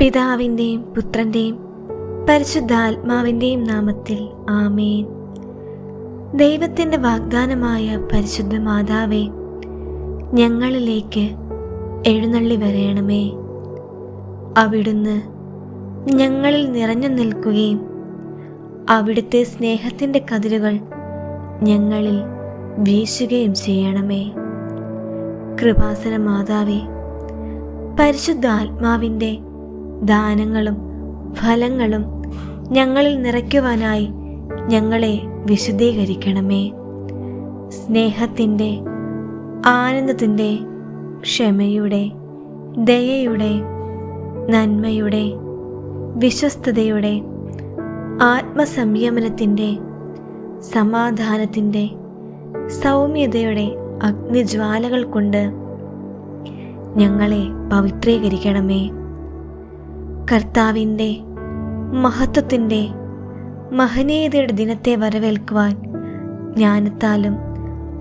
പിതാവിന്റെയും പുത്രന്റെയും പരിശുദ്ധാത്മാവിന്റെയും നാമത്തിൽ ആമേൻ. ദൈവത്തിന്റെ വാഗ്ദാനമായ പരിശുദ്ധ മാതാവേ ഞങ്ങളിലേക്ക് എഴുന്നള്ളി വരയണമേ അവിടുന്ന് ഞങ്ങളിൽ നിറഞ്ഞു നിൽക്കുകയും അവിടുത്തെ സ്നേഹത്തിന്റെ കതിരുകൾ ഞങ്ങളിൽ വീശുകയും ചെയ്യണമേ. കൃപാസന മാതാവേ പരിശുദ്ധ ആത്മാവിന്റെ ദാനങ്ങളും ഫലങ്ങളും ഞങ്ങളിൽ നിറയ്ക്കുവാനായി ഞങ്ങളെ വിശുദ്ധീകരിക്കണമേ. സ്നേഹത്തിന്റെ ആനന്ദത്തിന്റെ ക്ഷമയുടെ ദയയുടെ നന്മയുടെ വിശ്വസ്തതയുടെ ആത്മസംയമനത്തിന്റെ സമാധാനത്തിന്റെ സൗമ്യതയുടെ അഗ്നിജ്വാലകൾ കൊണ്ട് ഞങ്ങളെ പവിത്രീകരിക്കണമേ. കർത്താവിന്റെ മഹത്വത്തിന്റെ മഹനീയതയുടെ ദിനത്തെ വരവേൽക്കുവാൻ ജ്ഞാനത്താലും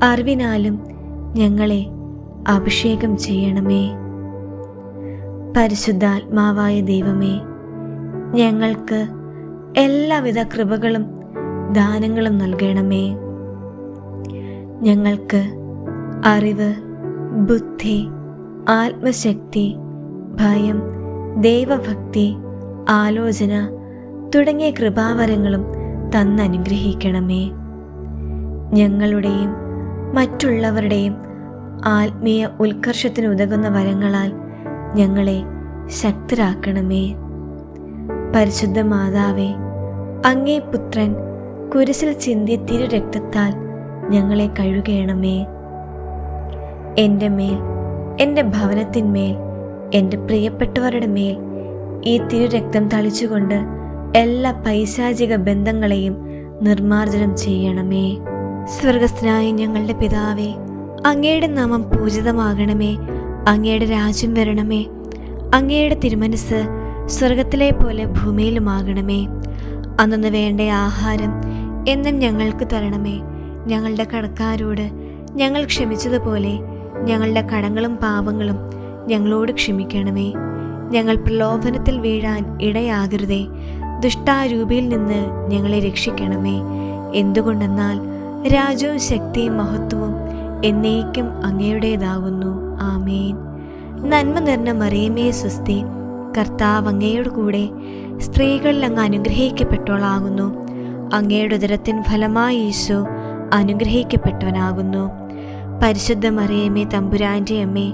അറിവിനാലും ഞങ്ങളെ അഭിഷേകം ചെയ്യണമേ. പരിശുദ്ധാത്മാവായ ദൈവമേ ഞങ്ങൾക്ക് എല്ലാവിധ കൃപകളും ദാനങ്ങളും നൽകണമേ. ഞങ്ങൾക്ക് അറിവ് ബുദ്ധി ആത്മശക്തി ഭയം ദൈവഭക്തി ആലോചന തുടങ്ങിയ കൃപാവരങ്ങളും തന്നനുഗ്രഹിക്കണമേ. ഞങ്ങളുടെയും മറ്റുള്ളവരുടെയും ആത്മീയ ഉത്കർഷത്തിന് ഉതകുന്ന വരങ്ങളാൽ ഞങ്ങളെ ശക്തരാക്കണമേ. പരിശുദ്ധ മാതാവേ അങ്ങേ പുത്രൻ കുരിശിൽ ചിന്തി തിരു രക്തത്താൽ ഞങ്ങളെ കഴുകണമേ. എന്റെ മേൽ എന്റെ ഭവനത്തിന്മേൽ എന്റെ പ്രിയപ്പെട്ടവരുടെ മേൽ ഈ തിരുരക്തം തളിച്ചുകൊണ്ട് എല്ലാ പൈശാചിക ബന്ധങ്ങളെയും നിർമാർജനം ചെയ്യണമേ. സ്വർഗസ്ഥനായ ഞങ്ങളുടെ പിതാവേ അങ്ങയുടെ നാമം പൂജിതമാകണമേ. അങ്ങയുടെ രാജ്യം വരണമേ. അങ്ങയുടെ തിരുമനസ് സ്വർഗത്തിലെ പോലെ ഭൂമിയിലുമാകണമേ. അന്നു വേണ്ട ആഹാരം എന്നും ഞങ്ങൾക്ക് തരണമേ. ഞങ്ങളുടെ കടക്കാരോട് ഞങ്ങൾ ക്ഷമിച്ചതുപോലെ ഞങ്ങളുടെ കടങ്ങളും പാപങ്ങളും ഞങ്ങളോട് ക്ഷമിക്കണമേ. ഞങ്ങൾ പ്രലോഭനത്തിൽ വീഴാൻ ഇടയാകരുതേ. ദുഷ്ടാരൂപിയിൽ നിന്ന് ഞങ്ങളെ രക്ഷിക്കണമേ. എന്തുകൊണ്ടെന്നാൽ രാജവും ശക്തിയും മഹത്വവും എന്നേക്കും അങ്ങയുടേതാകുന്നു. ആമേൻ. നന്മ നിറഞ്ഞ മറിയമേ സ്വസ്തി. കർത്താവ് അങ്ങയോട് കൂടെ സ്ത്രീകളിൽ അങ്ങ് അനുഗ്രഹിക്കപ്പെട്ടവളാകുന്നു. അങ്ങയുടെ ഉദരത്തിൻ ഫലമായി ഈശോ അനുഗ്രഹിക്കപ്പെട്ടവനാകുന്നു. പരിശുദ്ധ മറിയമേ തമ്പുരാന്റെ അമ്മേ